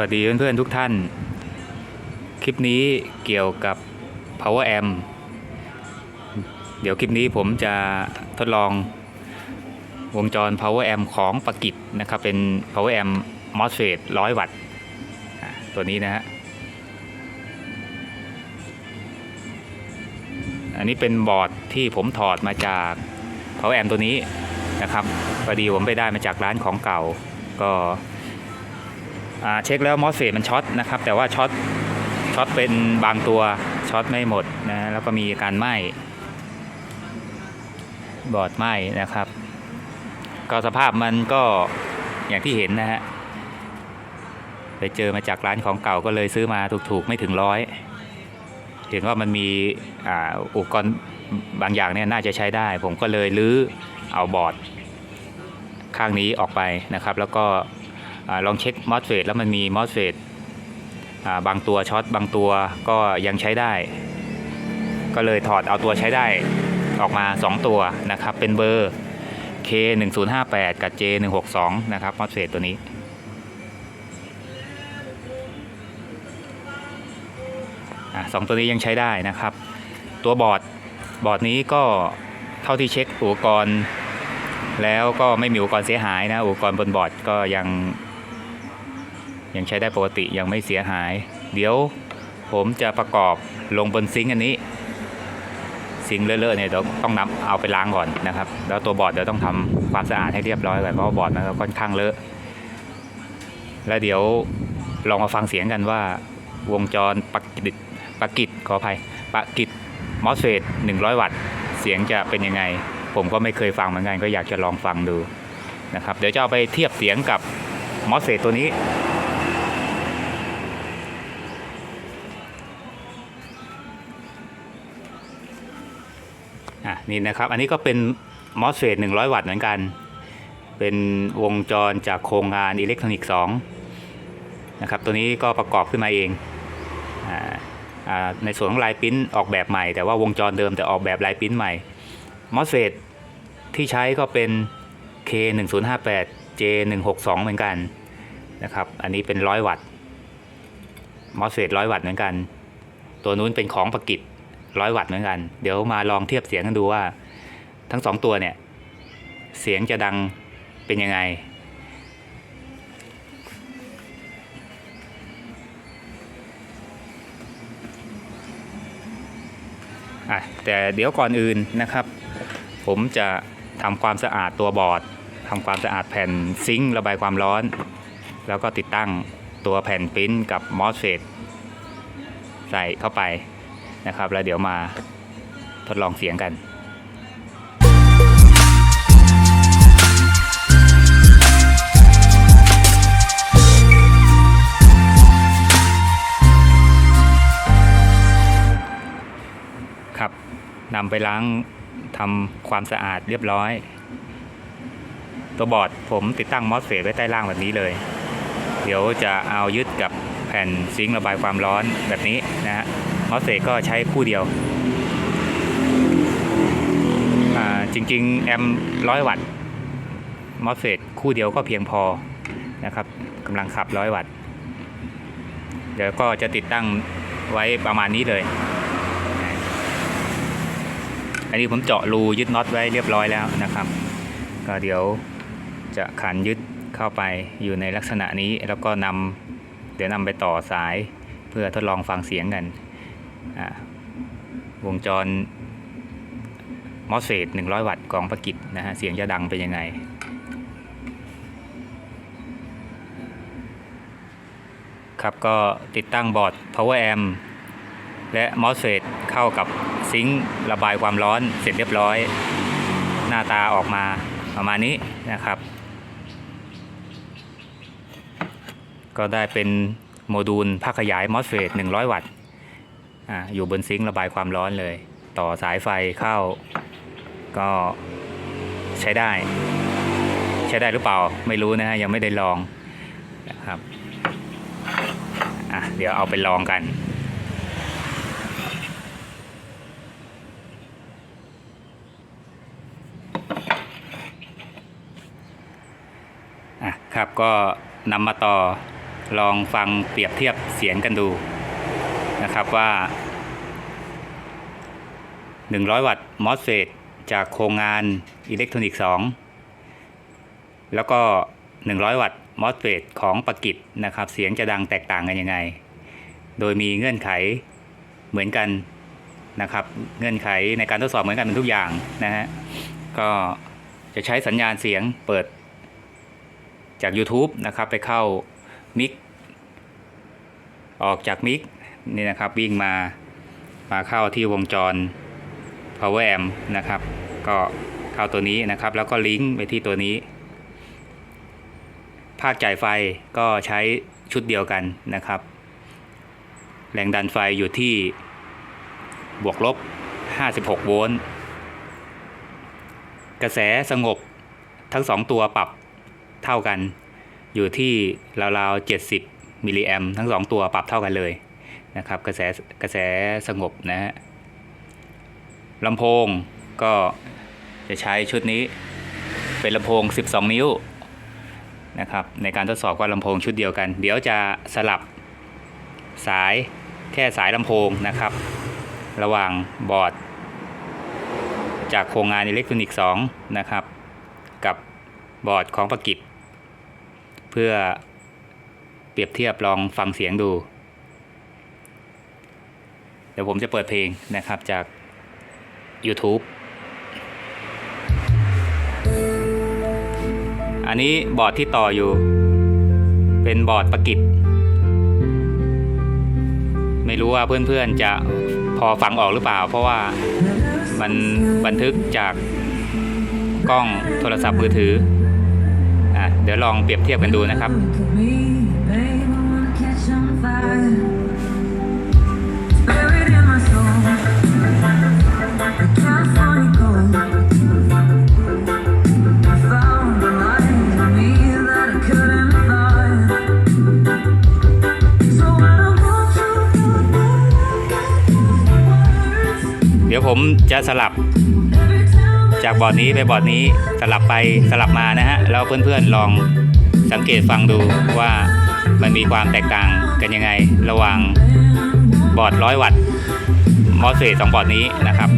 วัสดีเพื่อนๆทุกท่าน คลิปนี้เกี่ยวกับ power amp เดี๋ยวคลิปนี้ผมจะทดลองวงจร power amp ของปกิจนะครับ เป็น power amp MOSFET 100 วัตต์ตัวนี้นะฮะ อันนี้เป็นบอร์ดที่ผมถอดมาจาก power amp ตัวนี้นะครับพอดีผมไปได้มาจากร้านของเก่าก็ เช็คแล้วมอสเฟตมันช็อตนะครับ แต่ว่าช็อตช็อตเป็นบางตัวช็อตไม่หมดนะแล้วก็มีการไหม้บอร์ดไหม้นะครับ ก็สภาพมันก็อย่างที่เห็นนะฮะไปเจอมาจากร้านของเก่าก็เลยซื้อมาถูกๆไม่ถึงร้อยเห็นว่ามันมีอุปกรณ์บางอย่างเนี่ยน่าจะใช้ได้ ผมก็เลยรื้อเอาบอร์ดข้างนี้ออกไปนะครับ แล้วก็ ลองเช็คมอสเฟตแล้วมันมีมอสเฟตบางตัวช็อตบางตัวก็ยังใช้ได้ ก็เลยถอดเอาตัวใช้ได้ออกมา 2 ตัวนะครับ เป็นเบอร์ K 1 0 5 8 กับ J 1 6 2 นะครับมอสเฟตตัวนี้สองตัวนี้ยังใช้ได้นะครับ ตัวบอร์ดบอร์ดนี้ก็เท่าที่เช็คอุปกรณ์ แล้วก็ไม่มีอุปกรณ์เสียหายนะอุปกรณ์บนบอร์ดก็ยัง ยังใช้ได้ปกติยังไม่เสียหาย เดี๋ยวผมจะประกอบลงบนซิงค์อันนี้ ซิงค์เลอะๆเนี่ยเดี๋ยวต้องนำเอาไปล้างก่อนนะครับ แล้วตัวบอร์ดเดี๋ยวต้องทำความสะอาดให้เรียบร้อยก่อนเพราะบอร์ดมันก็ค่อนข้างเลอะ แล้วเดี๋ยวลองมาฟังเสียงกันว่าวงจรปักกิจปักกิจขออภัยปักกิจมอสเฟต100 วัตต์ เสียงจะเป็นยังไง ผมก็ไม่เคยฟังเหมือนกันก็อยากจะลองฟังดูนะครับ เดี๋ยวจะเอาไปเทียบเสียงกับมอสเฟตตัวนี้ อะนี่นะครับอันนี้ก็เป็นมอสเฟต100 วัตต์เหมือนกัน เป็นวงจรจากโครงงานอิเล็กทรอนิกส์2นะครับตัวนี้ก็ประกอบขึ้นมาเองออในส่วนของลายปิ้นออกแบบใหม่ แต่ว่าวงจรเดิมแต่ออกแบบลายปิ้นใหม่มอสเฟตที่ใช้ก็เป็น K 1 0 5 8 J 1 6 2 เหมือนกันนะครับอันนี้เป็น 100 วัตต์มอสเฟต100 วัตต์เหมือนกัน ตัวนู้นเป็นของประกิ จ100วัตต์เหมือนกัน เดี๋ยวมาลองเทียบเสียงกันดูว่า ทั้งสองตัวเนี่ย เสียงจะดังเป็นยังไง อะ แต่เดี๋ยวก่อนอื่นนะครับ ผมจะทำความสะอาดตัวบอร์ดทำความสะอาดแผ่นซิงค์ระบายความร้อน แล้วก็ติดตั้งตัวแผ่นปิ้นกับมอสเฟตใส่เข้าไป นะครับ แล้วเดี๋ยวมาทดลองเสียงกันครับนำไปล้างทำความสะอาดเรียบร้อย ตัวบอร์ดผมติดตั้งมอสเฟตไว้ใต้ล่างแบบนี้เลย เดี๋ยวจะเอายึดกับแผ่นซิงค์ระบายความร้อนแบบนี้นะฮะ มอสเตก็ใช้คู่เดียวอ่าจริงๆ แอมร้อยวัตต์มอสเฟตคู่เดียวก็เพียงพอนะครับกำลังขับร้อยวัตต์เดี๋ยวก็จะติดตั้งไว้ประมาณนี้เลย อันนี้ผมเจาะรูยึดน็อตไว้เรียบร้อยแล้วนะครับ ก็เดี๋ยวจะขันยึดเข้าไปอยู่ในลักษณะนี้แล้วก็นำเดี๋ยวนำไปต่อสายเพื่อทดลองฟังเสียงกัน วงจรมอสเฟต100 วัตต์กองประกิจนะฮะ เสียงจะดังเป็นยังไง ครับก็ติดตั้งบอร์ด power amp และมอสเฟตเข้ากับซิงค์ระบายความร้อนเสร็จเรียบร้อย หน้าตาออกมาประมาณนี้นะครับ ก็ได้เป็นโมดูลภาคขยายมอสเฟต100 วัตต์ อ่าอยู่บนซิงค์ระบายความร้อนเลย ต่อสายไฟเข้า ก็ใช้ได้ ใช้ได้หรือเปล่าไม่รู้นะฮะยังไม่ได้ลองนะครับอะเดี๋ยวเอาไปลองกันอะครับก็นำมาต่อลองฟังเปรียบเทียบเสียงกันดู นะครับว่า 100 วัตต์มอสเฟตจากโครงงานอิเล็กทรอนิกส์2แล้วก็ 100 วัตต์มอสเฟตของปกิจนะครับ เสียงจะดังแตกต่างกันยังไง โดยมีเงื่อนไขเหมือนกันนะครับ เงื่อนไขในการทดสอบเหมือนกันเป็นทุกอย่างนะฮะ ก็จะใช้สัญญาณเสียงเปิดจาก YouTube นะครับ ไปเข้ามิกออกจากมิก นี่นะครับวิ่งมามาเข้าที่วงจร power amp นะครับ ก็เข้าตัวนี้นะครับ แล้วก็ลิงก์ไปที่ตัวนี้ ภาคจ่ายไฟก็ใช้ชุดเดียวกันนะครับ แรงดันไฟอยู่ที่บวกลบ 56 โวลต์ กระแสสงบทั้งสองตัวปรับเท่ากัน อยู่ที่ราวๆ 70 มิลลิแอมทั้งสองตัวปรับเท่ากันเลย นะครับกระแสกระแสสงบนะฮะลำโพงก็จะใช้ชุดนี้เป็นลำโพง 12 นิ้วนะครับในการทดสอบว่าลำโพงชุดเดียวกัน เดี๋ยวจะสลับสายแค่สายลำโพงนะครับ ระหว่างบอร์ด จากโครงงานอิเล็กทรอนิกส์2นะครับ กับบอร์ดของประกิจเพื่อเปรียบเทียบลองฟังเสียงดู ดี๋ยวผมจะเปิดเพลงนะครับจาก YouTube อันนี้บอร์ดที่ต่ออยู่ เป็นบอร์ดประกิจไม่รู้ว่าเพื่อนๆจะพอฟังออกหรือเปล่า เพราะว่ามันบันทึกจากกล้องโทรศัพท์มือถืออะเดี๋ยวลองเปรียบเทียบกันดูนะครับ ดี๋ยวผมจะสลับ จากบอร์ดนี้ไปบอร์ดนี้สลับไปสลับมานะฮะแล้วเพื่อนๆลองสังเกตฟังดูว่ามันมีความแตกต่างกันยังไง ระหว่างบอร์ดร้อยวัตต์มอสเฟตสองบอร์ดนี้นะครับ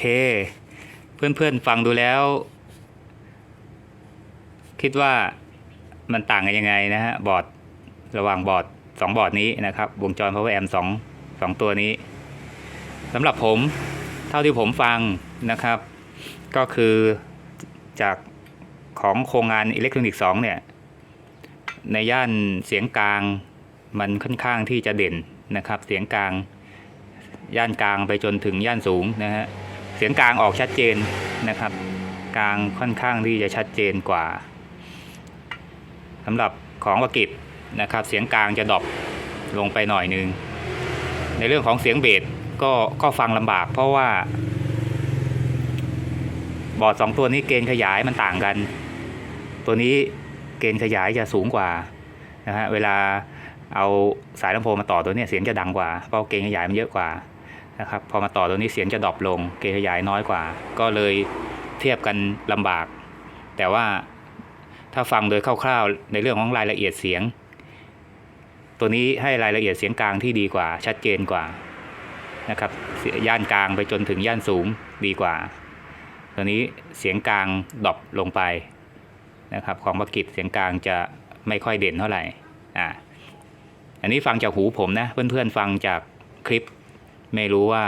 เค เพื่อนๆฟังดูแล้ว คิดว่ามันต่างกันยังไงนะฮะ บอร์ดระหว่างบอร์ดสองบอร์ดนี้นะครับ วงจร power amp สองสองตัวนี้สำหรับผมเท่าที่ผมฟังนะครับ ก็คือจากของโครงงานอิเล็กทรอนิกส์สองเนี่ย ในย่านเสียงกลางมันค่อนข้างที่จะเด่นนะครับ เสียงกลางย่านกลางไปจนถึงย่านสูงนะฮะ สียงกลางออกชัดเจนนะครับ กลางค่อนข้างที่จะชัดเจนกว่าสำหรับของวกิจนะครับ เสียงกลางจะดรอปลงไปหน่อยนึง ในเรื่องของเสียงเบสก็ก็ฟังลำบาก เพราะว่า บอร์ดสองตัวนี้เกณฑ์ขยายมันต่างกัน ตัวนี้เกณฑ์ขยายจะสูงกว่านะฮะเวลาเอาสายลำโพงมาต่อตัวนี้เสียงจะดังกว่าเพราะเกณฑ์ขยายมันเยอะกว่า นะครับพอมาต่อตัวนี้เสียงจะดรอปลงเกขยายน้อยกว่า ก็เลยเทียบกันลำบาก แต่ว่าถ้าฟังโดยคร่าวๆในเรื่องของรายละเอียดเสียง ตัวนี้ให้รายละเอียดเสียงกลางที่ดีกว่า ชัดเจนกว่านะครับยย่านกลางไปจนถึงย่านสูงดีกว่า ตัวนี้เสียงกลางดรอปลงไปนะครับของบกิจเสียงกลางจะไม่ค่อยเด่นเท่าไหร่อ่าอันนี้ฟังจากหูผมนะเพื่อนๆฟังจากคลิป ไม่รู้ว่า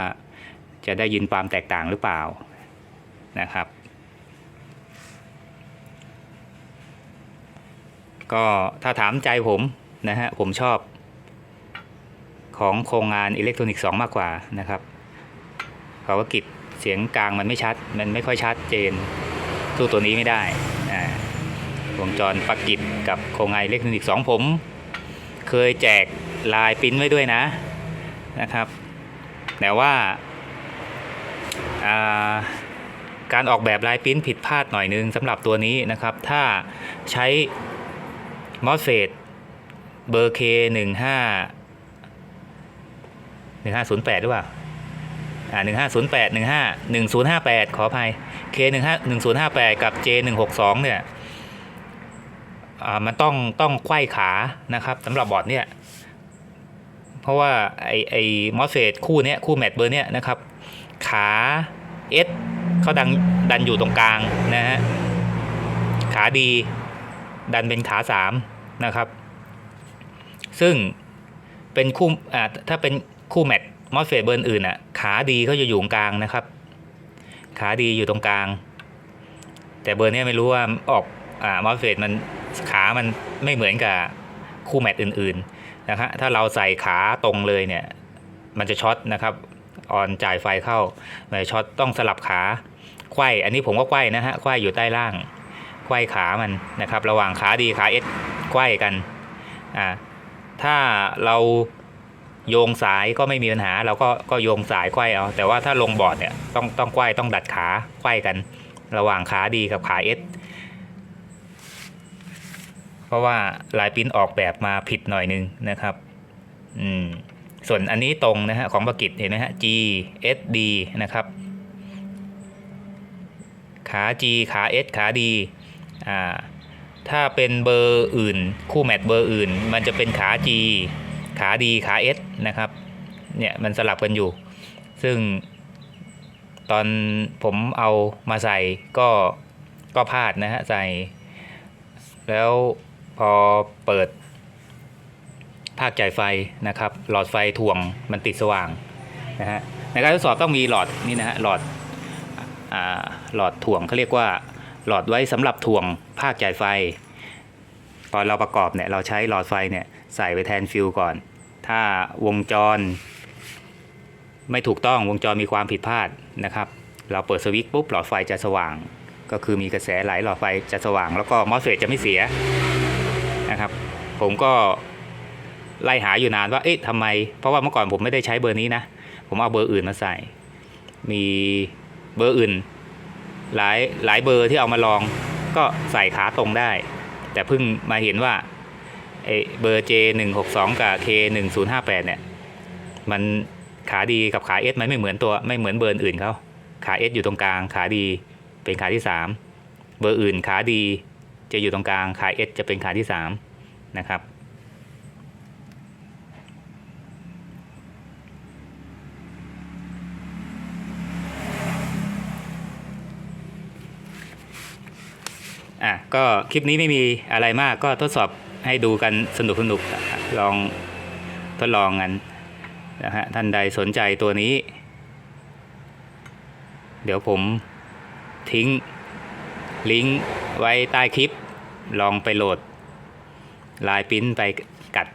จะได้ยินความแตกต่างหรือเปล่านะครับ ก็ถ้าถามใจผมนะฮะผมชอบของโครงงานอิเล็กทรอนิกส์2มากกว่านะครับเขาว่ากิจเสียงกลางมันไม่ชัด มันไม่ค่อยชัดเจนสู้ตัวนี้ไม่ได้อ่าวงจรปักกิจกับโครงงานอิเล็กทรอนิกส์2ผม เคยแจกลายปิ้นไว้ด้วยนะนะครับ แต่ว่าาการออกแบบลายปิ้นผิดพลาดหน่อยนึงสำหรับตัวนี้นะครับ ถ้าใช้มอสเฟตเบอร์ K หนึ่งห้าหนึ่งห้าศูนย์แปดหรือเปล่าอ่าหนึ่งห้าศูนย์แปดหนึ่งห้าหนึ่งศูนย์ห้าแปดขออภัย K หนึ่งห้าหนึ่งศูนย์ห้าแปดกับ J หนึ่งหกสองเนี่ยอ่ามันต้องต้องไขว้ขานะครับสำหรับบอร์ดเนี่ย เพราะว่าไอไอมอสเฟตคู่เนี้ยคู่แมทเบอร์เนี้ยนะครับ ขา S เขาดันดันอยู่ตรงกลางนะฮะขาดีดันเป็นขาสามนะครับ ซึ่งเป็นคู่อ่าถ้าเป็นคู่แมทมอสเฟตเบอร์อื่นอะขาดีเขาจะอยู่ตรงกลางนะครับ ขาดีอยู่ตรงกลาง แต่เบอร์เนี้ยไม่รู้ว่าออกอ่ามอสเฟตมันขามันไม่เหมือนกับคู่แมทอื่น ๆ นะฮะถ้าเราใส่ขาตรงเลยเนี่ยมันจะช็อตนะครับออนจ่ายไฟเข้ามันจะช็อตต้องสลับขาไขว้อันนี้ผมก็ไขว้นะฮะไขว้อยู่ใต้ล่างไขว้ขามันนะครับ ระหว่างขาดีขาเอสไขว้กันอ่าถ้าเราโยงสายก็ไม่มีปัญหา เราก็ก็โยงสายไขว้เอาแต่ว่าถ้าลงบอร์ดเนี่ยต้องต้องไขว้ต้องดัดขาไขว้กัน ระหว่างขาดีกับขาเอส ราะว่าลายปิ้นออกแบบมาผิดหน่อยนึงนะครับอืมส่วนอันนี้ตรงนะฮะของประกิจเห็นไหมฮะ G S D นะครับ ขา G ขา S ขา D อ่าถ้าเป็นเบอร์อื่น คู่แมทเบอร์อื่น มันจะเป็นขา G ขา D ขา S นะครับเนี่ยมันสลับกันอยู่ ซึ่งตอนผมเอามาใส่ก็ก็พลาดนะฮะใส่แล้ว พอเปิด ภาคจ่ายไฟนะครับ หลอดไฟถ่วงมันติดสว่างนะฮะในการทดสอบต้องมีหลอดนี่นะฮะหลอดอ่าหลอดถ่วงเขาเรียกว่าหลอดไว้สำหรับถ่วงภาคจ่ายไฟ ตอนเราประกอบเนี่ยเราใช้หลอดไฟเนี่ยใส่ไปแทนฟิวก่อน ถ้าวงจร ไม่ถูกต้องวงจรมีความผิดพลาดนะครับ เราเปิดสวิตช์ปุ๊บหลอดไฟจะสว่าง ก็คือมีกระแสไหลหลอดไฟจะสว่าง แล้วก็มอสเฟตจะไม่เสีย นะครับ ผมก็ไล่หาอยู่นานว่า เอ๊ะทำไม เพราะว่าเมื่อก่อนผมไม่ได้ใช้เบอร์นี้นะ ผมเอาเบอร์อื่นมาใส่ มีเบอร์อื่น หลายหลายเบอร์ที่เอามาลอง ก็ใส่ขาตรงได้ แต่เพิ่งมาเห็นว่าไอเบอร์ J 1 6 2 กับ K 1 0 5 8 เนี่ย มันขาดีกับขา S มันไม่เหมือนตัวไม่เหมือนเบอร์อื่นเขาขา S อยู่ตรงกลาง ขาดีเป็นขาที่ 3 เบอร์อื่นขาดี จะอยู่ตรงกลางขาย S จะเป็นขายที่ 3 นะครับ อะก็คลิปนี้ไม่มีอะไรมากก็ทดสอบให้ดูกันสนุกสนุกลองทดลองกันนะฮะท่านใดสนใจตัวนี้ เดี๋ยวผมทิ้งลิงก์ ไว้ใต้คลิปลองไปโหลดลายปิ้นไปกัด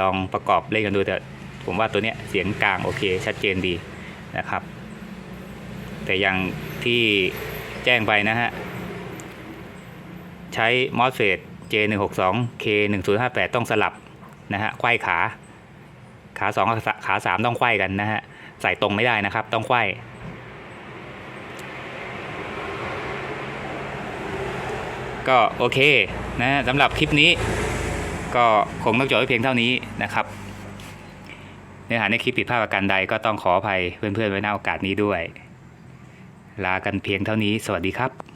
ลองประกอบเล่นกันดูแต่ผมว่าตัวเนี้ยเสียงกลางโอเคชัดเจนดีนะครับ แต่อย่างที่แจ้งไปนะฮะ ใช้ MOSFET J162 K1058 ต้องสลับนะฮะไขว้ขา ขาสองขาสามต้องไขว้กันนะฮะ ใส่ตรงไม่ได้นะครับ ต้องไขว้ ก็โอเคนะสำหรับคลิปนี้ ก็คงต้องจบไว้เพียงเท่านี้นะครับเนื้อหาในคลิปผิดพลาดประการใดก็ต้องขออภัยเพื่อนๆไว้ในโอกาสนี้ด้วย ลากันเพียงเท่านี้ สวัสดีครับ